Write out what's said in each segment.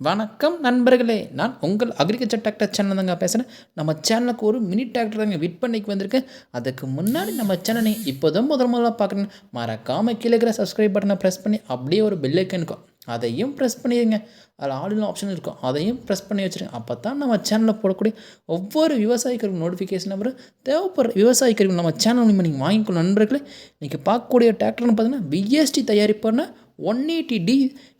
வணக்கம் நண்பர்களே நான் உங்கள் அக்ரிகல்ச்சர் டிராக்டர் சேனல் தாங்க பேசுகிறேன் நம்ம சேனலுக்கு ஒரு மினி டிராக்டர் தாங்க விற்பனைக்கு வந்திருக்கேன் அதுக்கு முன்னாடி நம்ம சேனலை இப்போ தான் முதல் முதல்ல பார்க்குறேன் மறக்காமல் கீழே இருக்கிற சப்ஸ்கிரைப் பட்டனை ப்ரெஸ் பண்ணி அப்படியே ஒரு பெல் இருக்கும். அதையும் ப்ரெஸ் பண்ணிடுங்க. அதில் ஆடியோ ஆப்ஷன் இருக்கும். அதையும் ப்ரெஸ் பண்ணி வச்சுருங்க. அப்போ தான் நம்ம சேனலில் போடக்கூடிய ஒவ்வொரு விவசாயிகளுக்கு நோட்டிஃபிகேஷன் நம்பரும் தேவைப்படுற விவசாயிகளுக்கு நம்ம சேனல் மூலிமா நீங்கள் வாங்கிக்கணும். நண்பர்களே இன்றைக்கி பார்க்கக்கூடிய டிராக்டர்னு பார்த்தீங்கன்னா BST தயாரிப்பான one eighty T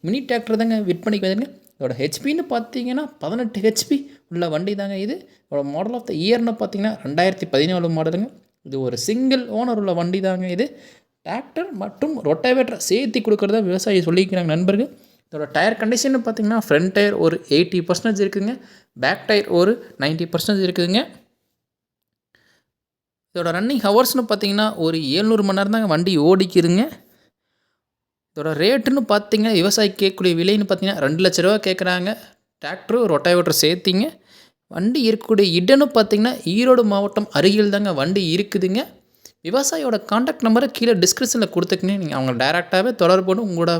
mini tractor தாங்க விற்பனைக்கு வந்துருங்க இதோட ஹெச்பின்னு பார்த்தீங்கன்னா பதினெட்டு ஹெச்பி உள்ள வண்டி தாங்க இது. இதோட மாடல் ஆஃப் த இயர்னு பார்த்தீங்கன்னா ரெண்டாயிரத்தி பதினாலு மாடலுங்க இது ஒரு சிங்கிள் ஓனர் உள்ள வண்டி தாங்க இது. டிராக்டர் மற்றும் ரொட்டவேட்டரை சேர்த்து கொடுக்குறதா விவசாயி சொல்லிக்கிறாங்க நண்பர்கள். இதோட டயர் கண்டிஷன் பார்த்தீங்கன்னா ஃப்ரண்ட் டயர் ஒரு எயிட்டி பர்சன்டேஜ் இருக்குதுங்க. பேக் டயர் ஒரு நைன்ட்டி பர்சன்டேஜ் இருக்குதுங்க. இதோட ரன்னிங் ஹவர்ஸ்னு பார்த்தீங்கன்னா ஒரு ஏழ்நூறு மணி நேரம் தாங்க வண்டி ஓடிக்குதுங்க. இதோட ரேட்டுன்னு பார்த்தீங்கன்னா விவசாயி கேட்கக்கூடிய விலைன்னு பார்த்தீங்கன்னா ரெண்டு லட்ச ரூபா கேட்குறாங்க. டிராக்டரும் ரொட்டாவேட்டர் சேர்த்திங்க. வண்டி இருக்கக்கூடிய இடம்னு பார்த்தீங்கன்னா ஈரோடு மாவட்டம் அருகில் தாங்க வண்டி இருக்குதுங்க. விவசாயியோட காண்டாக்ட் நம்பரை கீழே டிஸ்கிரிப்ஷனில் கொடுத்துக்கினே நீங்கள் அவங்க டேரெக்டாகவே தொடர்பு பண்ணி உங்களோட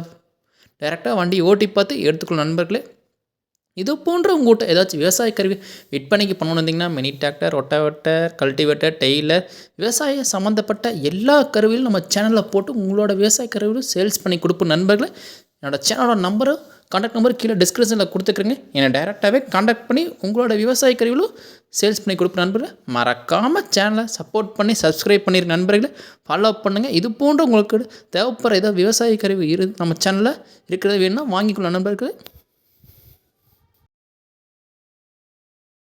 டேரெக்டாக வண்டி ஓட்டி பார்த்து எடுத்துக்கணும் நண்பர்களே. இது போன்ற உங்கள்கிட்ட ஏதாச்சும் விவசாய கருவி விற்பனைக்கு பண்ணணும்னு இருந்தீங்கன்னா mini tractor rotavator cultivator trailer விவசாய சம்மந்தப்பட்ட எல்லா கருவியும் நம்ம சேனலில் போட்டு உங்களோட விவசாய கருவியும் சேல்ஸ் பண்ணி கொடுப்போம் நண்பர்களை என்னோடய சேனலோட நம்பரும் காண்டாக்ட் நம்பர் கீழே டிஸ்கிரிப்ஷனில் கொடுத்துக்கிறேங்க என்னை டைரெக்டாகவே காண்டாக்ட் பண்ணி உங்களோட விவசாய கருவிகளும் சேல்ஸ் பண்ணி கொடுப்ப. நண்பர்களை மறக்காமல் சேனலை சப்போர்ட் பண்ணி சப்ஸ்கிரைப் பண்ணிடுற நண்பர்களை ஃபாலோ பண்ணுங்கள் இது போன்ற உங்களுக்கு தேவைப்படுற ஏதோ விவசாய கருவி இரு நம்ம சேனலில் இருக்கிறது வேணும்னா வாங்கிக்கொள்ள நண்பர்களை